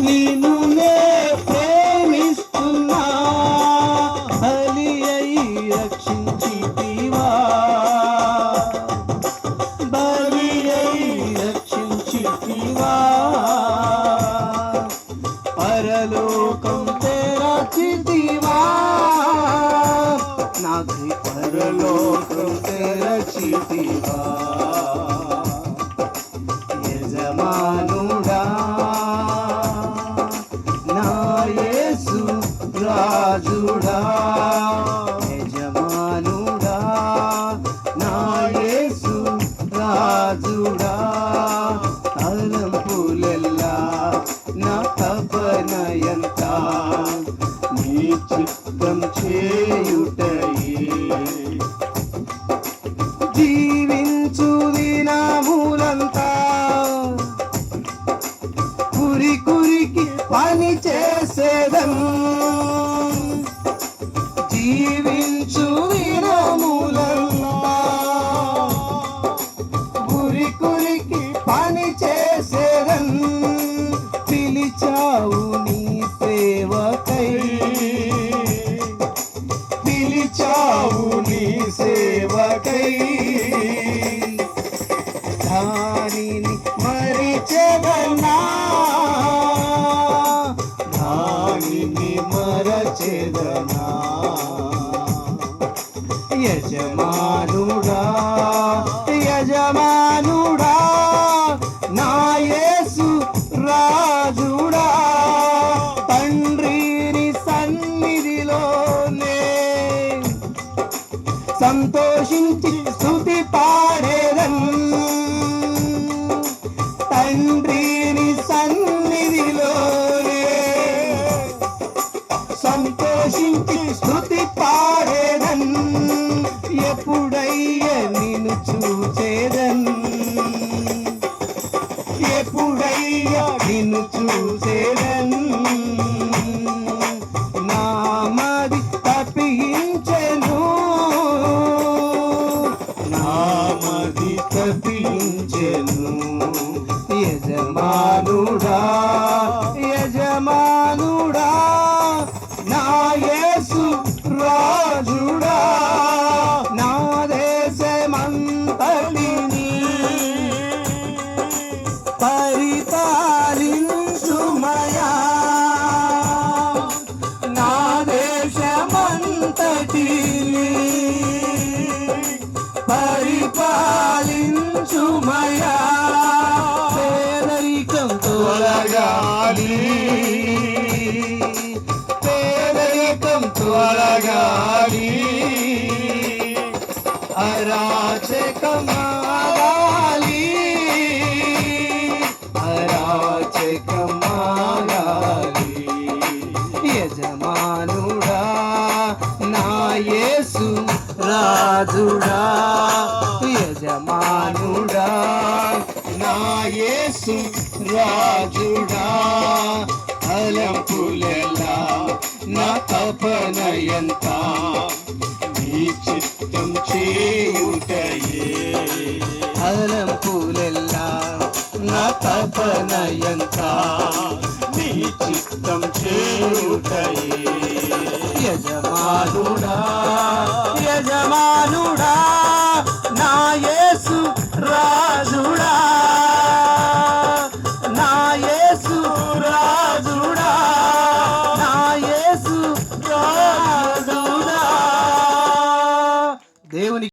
నిన్ను నే ప్రేమిస్తున్నా. బలి అయి రక్షించితివా. బలి అయి రక్షించితివా. పరలోకం తెరచితివా. నాకు పరలోకం తెరచితివా. యేసు రాజుడా. యజమానుడా. నా యేసు రాజుడా. తలంపులెల్లా నా తపనయంత. నీ చిత్తం చే పని చేసేదం పిలిచావు నీ సేవకై. పిలిచావు నీ సేవకై. దానిని మరిచెదన్నా? దానిని మరచెదనా యజమానుడు సంతోషించి స్థుతి పాడేదన్. తండ్రిని సన్నిధిలోనే సంతోషించి స్థుతి పాడేదన్. ఎప్పుడయ్య నిన్ను చూసేదన్? ఎప్పుడయ్య నిన్ను చూసేదన్? నామది తప్పించెను యజమానుడా పేదరికం తొలగాలి అరాచకమాగాలి. అరాచకమాగాలి. యజమానుడా నా రాజుడా. యజమానుడా నా యేసు రాజుడా. అలంపులెలా నా తపనయంత నీ చిత్తం చేయుటయే. అలంపులెల్లా నా తపనయంత నీ చిత్తం చేయుటయే. యజమానుడా యజమానుడా దేవుని